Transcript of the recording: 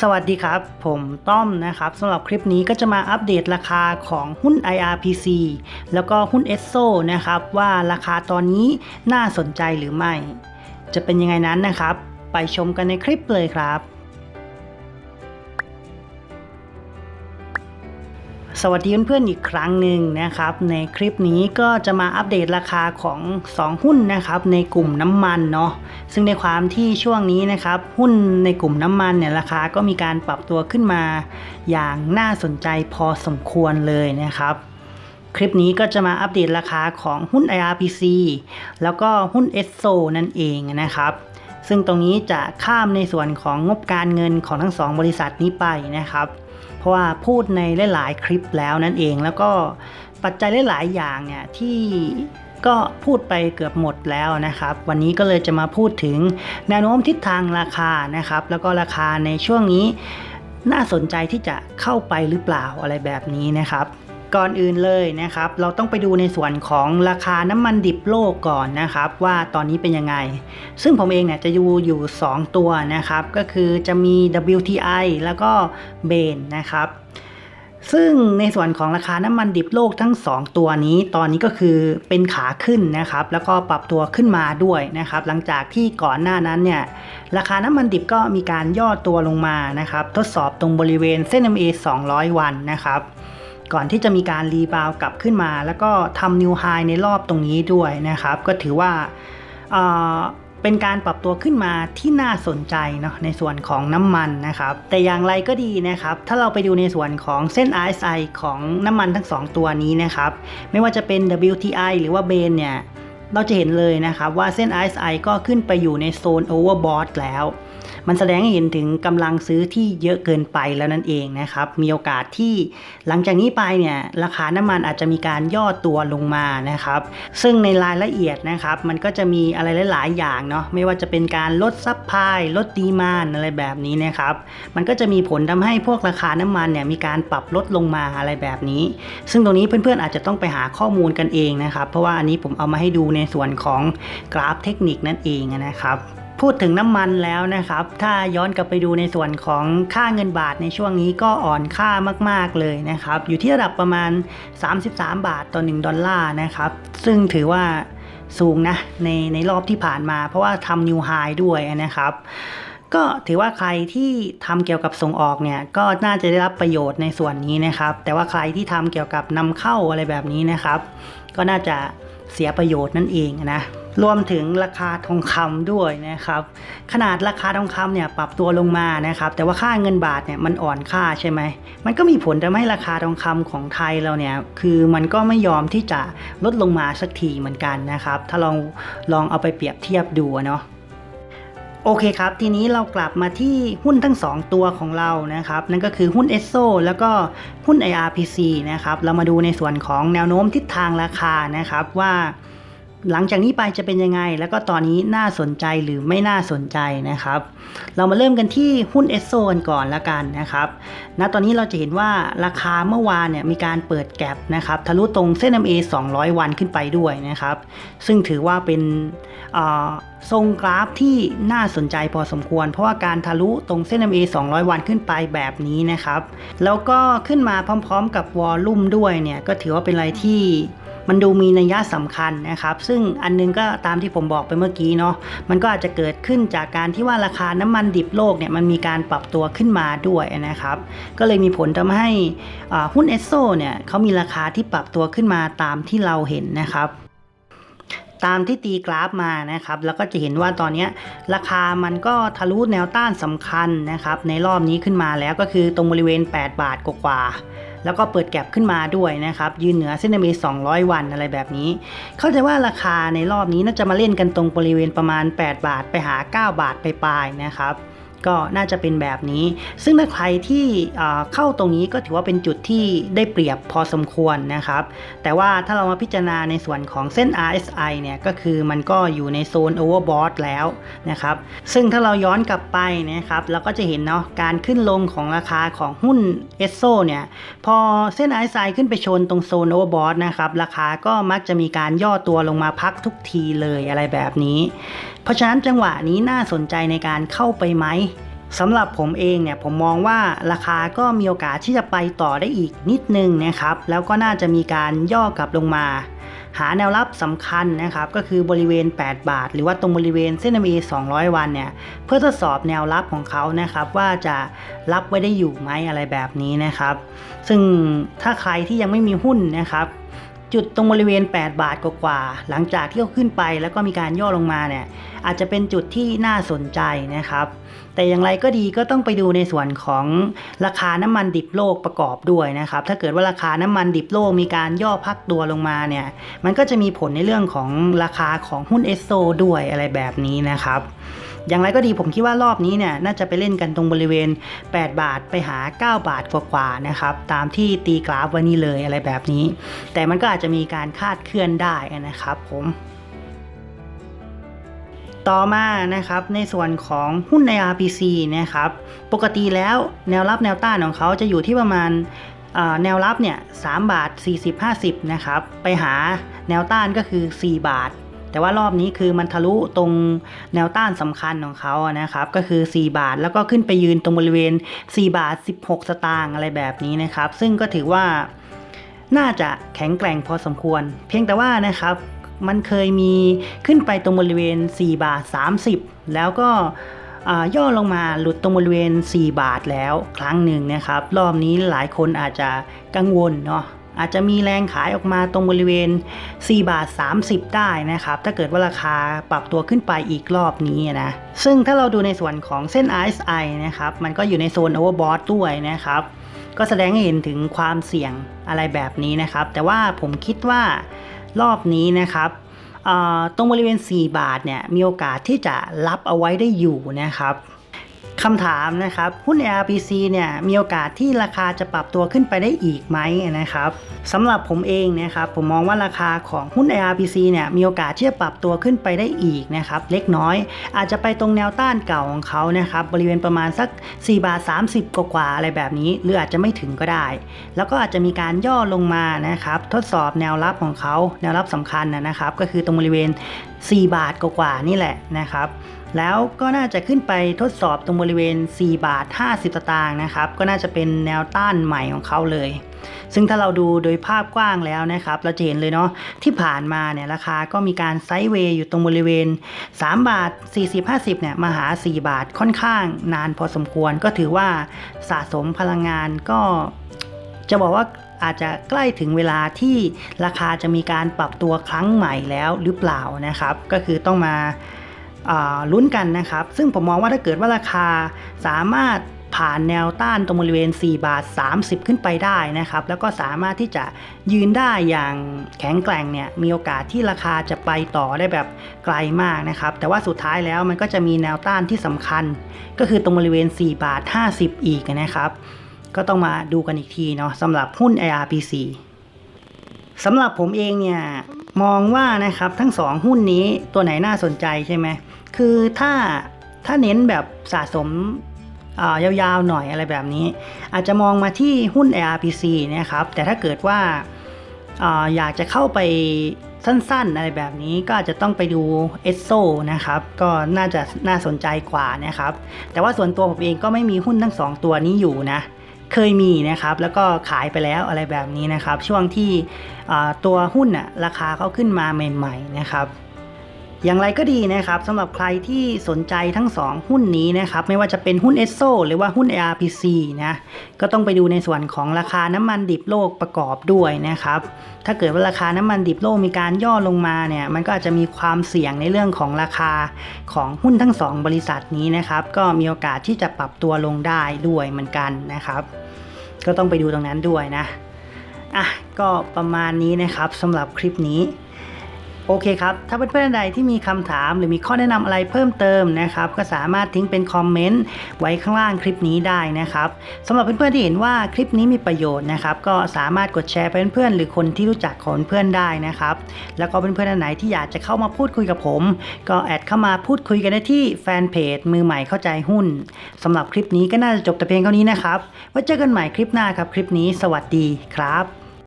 สวัสดีครับ ผมต้อมนะครับสำหรับคลิปนี้ก็จะมาอัปเดตราคาของหุ้น IRPC แล้วก็หุ้น ESSO นะครับ ว่าราคาตอนนี้น่าสนใจหรือไม่ จะเป็นยังไงนั้นนะครับ ไปชมกันในคลิปเลยครับ สวัสดีเพื่อนๆอีกครั้งหนึ่งนะครับ ในคลิปนี้ก็จะมาอัปเดตราคาของ 2 หุ้นนะครับ ในกลุ่มน้ำมันเนาะซึ่งในความที่ช่วงนี้นะครับ หุ้นในกลุ่มน้ำมันเนี่ยราคาก็มีการปรับตัวขึ้นมา อย่างน่าสนใจพอสมควรเลยนะครับคลิปนี้ก็จะมาอัปเดตราคาของหุ้น IRPC แล้วก็หุ้น ESO นั่นเองนะครับ ซึ่งตรงนี้จะข้ามในส่วนของงบการเงินของทั้งสองบริษัทนี้ไปนะครับ ราะว่าพูดในหลาย ๆ คลิปแล้วนั่นเอง แล้วก็ปัจจัยหลาย ๆ อย่างเนี่ยที่ก็พูดไปเกือบหมดแล้วนะครับ วันนี้ก็เลยจะมาพูดถึงแนวโน้มทิศทางราคานะครับ แล้วก็ราคาในช่วงนี้น่าสนใจที่จะเข้าไปหรือเปล่าอะไรแบบนี้นะครับ ก่อนอื่นเลยนะครับ เราต้องไปดูในส่วนของราคาน้ำมันดิบโลกก่อนนะครับ ว่าตอนนี้เป็นยังไง ซึ่งผมเองเนี่ยจะดูอยู่ 2 ตัวนะครับ ก็คือจะมี WTI แล้วก็เบนนะครับ ซึ่งในส่วนของราคาน้ำมันดิบโลกทั้ง 2 ตัวนี้ ตอนนี้ก็คือเป็นขาขึ้นนะครับ แล้วก็ปรับตัวขึ้นมาด้วยนะครับ หลังจากที่ก่อนหน้านั้นเนี่ยราคาน้ำมันดิบก็มีการย่อตัวลงมานะครับ ทดสอบตรงบริเวณเส้น MA 200 วันนะครับ ก่อนที่จะมีการรีบาวกลับขึ้นมา แล้วก็ทำนิวไฮในรอบตรงนี้ด้วยนะครับ ก็ถือว่าเเป็นการปรับตัวขึ้นมาที่น่าสนใจเนาะในส่วนของน้ำมันนะครับ แต่อย่างไรก็ดีนะครับ ถ้าเราไปดูในส่วนของเส้น RSI ของน้ำมันทั้ง 2 ตัวนี้นะครับ ไม่ว่าจะเป็น WTI หรือว่าเบนเนี่ยเราจะเห็นเลยนะครับว่าเส้น RSI ก็ขึ้นไปอยู่ในโซน overbought แล้ว มันแสดงให้เห็นถึงกำลังซื้อที่เยอะเกินไปแล้วนั่นเองนะครับ มีโอกาสที่หลังจากนี้ไปเนี่ยราคาน้ำมันอาจจะมีการย่อตัวลงมานะครับ ซึ่งในรายละเอียดนะครับมันก็จะมีอะไรหลาย ๆ อย่างเนาะไม่ว่าจะเป็นการลดซับพลายลดดีมานอะไรแบบนี้นะครับมันก็จะมีผลทำให้พวกราคาน้ำมันเนี่ยมีการปรับลดลงมาอะไรแบบนี้ ซึ่งตรงนี้เพื่อน ๆ อาจจะต้องไปหาข้อมูลกันเองนะครับ เพราะว่าอันนี้ผมเอามาให้ดูในส่วนของกราฟเทคนิคนั่นเองนะครับ พูดถึงน้ำมันแล้วนะครับ ถ้าย้อนกลับไปดูในส่วนของค่าเงินบาทในช่วงนี้ก็อ่อนค่ามาก ๆ เลยนะครับ อยู่ที่ระดับประมาณ 33 บาทต่อ 1 ดอลลาร์นะครับ ซึ่งถือว่าสูงนะในในรอบที่ผ่านมา เพราะว่าทำนิวไฮด้วยนะครับก็ถือว่าใครที่ทำเกี่ยวกับส่งออกเนี่ยก็น่าจะได้รับประโยชน์ในส่วนนี้นะครับ แต่ว่าใครที่ทำเกี่ยวกับนำเข้าอะไรแบบนี้นะครับ ก็น่าจะเสียประโยชน์นั่นเองนะ รวมถึงราคาทองคำด้วยนะครับ ขนาดราคาทองคำเนี่ยปรับตัวลงมานะครับ แต่ว่าค่าเงินบาทเนี่ยมันอ่อนค่าใช่ไหม มันก็มีผลทำให้ราคาทองคำของไทยเราเนี่ยคือมันก็ไม่ยอมที่จะลดลงมาสักทีเหมือนกันนะครับ ถ้าลองลองเอาไปเปรียบเทียบดูเนาะโอเคครับ ทีนี้เรากลับมาที่หุ้นทั้ง 2 ตัวของเรานะครับ นั่นก็คือหุ้น ESSO แล้วก็หุ้น IRPC นะครับ เรามาดูในส่วนของแนวโน้มทิศทางราคานะครับว่า หลังจากนี้ไปจะเป็นยังไง แล้วก็ตอนนี้น่าสนใจหรือไม่น่าสนใจนะครับ เรามาเริ่มกันที่หุ้น ESSO กันก่อนละกันนะครับณตอนนี้เราจะเห็นว่าราคาเมื่อวานเนี่ยมีการเปิดแก็บนะครับทะลุตรงเส้น MA 200 วันขึ้นไปด้วยนะครับ ซึ่งถือว่าเป็นอ่อทรงกราฟที่น่าสนใจพอสมควร เพราะว่าการทะลุตรงเส้น MA 200 วันขึ้นไปแบบนี้นะครับ แล้วก็ขึ้นมาพร้อม ๆ กับวอลลุ่มด้วยเนี่ยก็ถือว่าเป็นอะไรที่ มันดูมีนัยยะสำคัญนะครับ ซึ่งอันนึงก็ตามที่ผมบอกไปเมื่อกี้เนาะมันก็อาจจะเกิดขึ้นจากการที่ว่าราคาน้ำมันดิบโลกเนี่ยมันมีการปรับตัวขึ้นมาด้วยนะครับ ก็เลยมีผลทำให้หุ้นเอสโซเนี่ยเขามีราคาที่ปรับตัวขึ้นมาตามที่เราเห็นนะครับตามที่ตีกราฟมานะครับ แล้วก็จะเห็นว่าตอนนี้ราคามันก็ทะลุแนวต้านสำคัญนะครับ ในรอบนี้ขึ้นมาแล้วก็คือตรงบริเวณ 8 บาทกว่าๆ แล้วก็เปิดแก็บขึ้นมาด้วยนะครับ ยืนเหนือเส้นเม200 วันอะไรแบบนี้ เข้าใจว่าราคาในรอบนี้น่าจะมาเล่นกันตรงบริเวณประมาณ 8 บาทไปหา 9 บาทไปปลายนะครับ ก็น่าจะเป็นแบบนี้ ซึ่งถ้าใครที่เข้าตรงนี้ก็ถือว่าเป็นจุดที่ได้เปรียบพอสมควรนะครับ แต่ว่าถ้าเรามาพิจารณาในส่วนของเส้น RSI เนี่ยก็คือมันก็อยู่ในโซน overbought แล้วนะครับซึ่งถ้าเราย้อนกลับไปนะครับเราก็จะเห็นเนาะการขึ้นลงของราคาของหุ้น ESSO เนี่ยพอเส้น RSI ขึ้นไปชนตรงโซน overbought นะครับราคาก็มักจะมีการย่อตัวลงมาพักทุกทีเลยอะไรแบบนี้ เพราะฉะนั้นจังหวะนี้น่าสนใจในการเข้าไปไหม สำหรับผมเองเนี่ยผมมองว่าราคาก็มีโอกาสที่จะไปต่อได้อีกนิดนึงนะครับ แล้วก็น่าจะมีการย่อกลับลงมา หาแนวรับสำคัญนะครับ ก็คือบริเวณ 8 บาท หรือว่าตรงบริเวณเส้น MA 200 วันเนี่ย เพื่อทดสอบแนวรับของเขานะครับ ว่าจะรับไว้ได้อยู่ไหมอะไรแบบนี้นะครับ ซึ่งถ้าใครที่ยังไม่มีหุ้นนะครับ จุดตรงบริเวณ 8 บาทกว่าๆหลังจากที่เขาขึ้นไปแล้วก็มีการย่อลงมาเนี่ยอาจจะเป็นจุดที่น่าสนใจนะครับแต่อย่างไรก็ดีก็ต้องไปดูในส่วนของราคาน้ำมันดิบโลกประกอบด้วยนะครับ ถ้าเกิดว่าราคาน้ำมันดิบโลกมีการย่อพักตัวลงมาเนี่ย มันก็จะมีผลในเรื่องของราคาของหุ้นเอสโซด้วยอะไรแบบนี้นะครับ อย่างไรก็ดีผมคิดว่ารอบนี้เนี่ยน่าจะไปเล่นกันตรงบริเวณ 8 บาทไปหา 9 บาทกว่าๆนะครับตามที่ตีกราฟไว้นี่เลยอะไรแบบนี้ แต่มันก็อาจจะมีการคาดเคลื่อนได้นะครับผมต่อมานะครับในส่วนของหุ้นใน RPC นะครับปกติแล้วแนวรับแนวต้านของเขาจะอยู่ที่ประมาณแนวรับเนี่ย3บาท 40 50 นะครับ ไปหาแนวต้านก็คือ 4 บาท แต่ว่ารอบนี้คือมันทะลุตรงแนวต้านสำคัญของเขานะครับก็คือ 4 บาทแล้วก็ขึ้นไปยืนตรงบริเวณ 4 บาท 16 สตางค์อะไรแบบนี้นะครับ ซึ่งก็ถือว่าน่าจะแข็งแกร่งพอสมควร เพียงแต่ว่านะครับมันเคยมีขึ้นไปตรงบริเวณ 4 บาท 30 แล้วก็ย่อลงมาหลุดตรงบริเวณ 4 บาทแล้วครั้งหนึ่งนะครับ รอบนี้หลายคนอาจจะกังวลเนาะ อาจจะมีแรงขายออกมาตรงบริเวณ 4 บาท 30 ได้นะครับ ถ้าเกิดว่าราคาปรับตัวขึ้นไปอีกรอบนี้นะ ซึ่งถ้าเราดูในส่วนของเส้น RSI นะครับ มันก็อยู่ในโซน overbought ด้วยนะครับ ก็แสดงให้เห็นถึงความเสี่ยงอะไรแบบนี้นะครับ แต่ว่าผมคิดว่ารอบนี้นะครับตรงบริเวณ 4 บาทเนี่ยมีโอกาสที่จะรับเอาไว้ได้อยู่นะครับ คำถามนะครับ หุ้น ARPC เนี่ยมีโอกาสที่ราคาจะปรับตัวขึ้นไปได้อีกไหมนะครับสำหรับผมเองนะครับผมมองว่าราคาของหุ้น ARPC เนี่ยมีโอกาสที่จะปรับตัวขึ้นไปได้อีกนะครับเล็กน้อย อาจจะไปตรงแนวต้านเก่าของเขานะครับบริเวณประมาณสัก 4 บาท 30 กว่าๆอะไรแบบนี้ หรืออาจจะไม่ถึงก็ได้ แล้วก็อาจจะมีการย่อลงมานะครับทดสอบแนวรับของเขาแนวรับสำคัญนะนะครับก็คือตรงบริเวณ 4 บาทกว่าๆนี่แหละนะครับ แล้วก็น่าจะขึ้นไปทดสอบตรงบริเวณ 4 บาท 50 สตางค์นะครับ ก็น่าจะเป็นแนวต้านใหม่ของเขาเลย ซึ่งถ้าเราดูโดยภาพกว้างแล้วนะครับ เราจะเห็นเลยเนาะที่ผ่านมาเนี่ยราคาก็มีการไซด์เวย์อยู่ตรงบริเวณ 3 บาท 40 50 เนี่ยมาหา 4 บาทค่อนข้างนานพอสมควร ก็ถือว่าสะสมพลังงานก็จะบอกว่าอาจจะใกล้ถึงเวลาที่ราคาจะมีการปรับตัวครั้งใหม่แล้วหรือเปล่านะครับ ก็คือต้องมาอ่า ลุ้นกันนะครับ ซึ่งผมมองว่าถ้าเกิดว่าราคาสามารถผ่านแนวต้านตรงบริเวณ 4 บาท 30 ขึ้นไปได้นะครับ แล้วก็สามารถที่จะยืนได้อย่างแข็งแกร่งเนี่ย มีโอกาสที่ราคาจะไปต่อได้แบบไกลมากนะครับ แต่ว่าสุดท้ายแล้วมันก็จะมีแนวต้านที่สำคัญ ก็คือตรงบริเวณ 4 บาท 50 อีกนะครับ ก็ต้องมาดูกันอีกทีเนาะสำหรับหุ้น ARPC สำหรับผมเองเนี่ยมองว่านะครับทั้งสองหุ้นนี้ตัวไหนน่าสนใจใช่ไหม คือถ้าถ้าเน้นแบบสะสมยาวๆหน่อยอะไรแบบนี้ อาจจะมองมาที่หุ้น ARPC นะครับแต่ถ้าเกิดว่าออยากจะเข้าไปสั้นๆ อะไรแบบนี้ก็อาจจะต้องไปดู e s o นะครับ ก็น่าจะน่าสนใจกว่านะครับ แต่ว่าส่วนตัวผมเองก็ไม่มีหุ้นทั้งสองตัวนี้อยู่นะ เคยมีนะครับ แล้วก็ขายไปแล้วอะไรแบบนี้นะครับ ช่วงที่ตัวหุ้นน่ะราคาเขาขึ้นมาใหม่ ๆ นะครับ อย่างไรก็ดีนะครับสำหรับใครที่สนใจทั้ง 2 หุ้นนี้นะครับไม่ว่าจะเป็นหุ้น e s o หรือว่าหุ้น ARPC นะก็ต้องไปดูในส่วนของราคาน้ำมันดิบโลกประกอบด้วยนะครับถ้าเกิดว่าราคาน้ำมันดิบโลกมีการย่อลงมาเนี่ยมันก็อาจจะมีความเสี่ยงในเรื่องของราคาของหุ้นทั้ง 2 บริษัทนี้นะครับก็มีโอกาสที่จะปรับตัวลงได้ด้วยเหมือนกันนะครับ ก็ต้องไปดูตรงนั้นด้วยนะอะก็ประมาณนี้นะครับสำหรับคลิปนี้ โอเคครับ ถ้าเพื่อนๆใดที่มีคำถามหรือมีข้อแนะนำอะไรเพิ่มเติมนะครับ ก็สามารถทิ้งเป็นคอมเมนต์ไว้ข้างล่างคลิปนี้ได้นะครับสำหรับเพื่อนๆที่เห็นว่าคลิปนี้มีประโยชน์นะครับ ก็สามารถกดแชร์ไปเพื่อนๆหรือคนที่รู้จักของเพื่อนได้นะครับ แล้วก็เพื่อนๆท่านไหนที่อยากจะเข้ามาพูดคุยกับผม ก็แอดเข้ามาพูดคุยกันได้ที่แฟนเพจมือใหม่เข้าใจหุ้นสำหรับคลิปนี้ก็น่าจะจบแต่เพียงเท่านี้นะครับไว้เจอกันใหม่คลิปหน้าครับคลิปนี้ สวัสดีครับ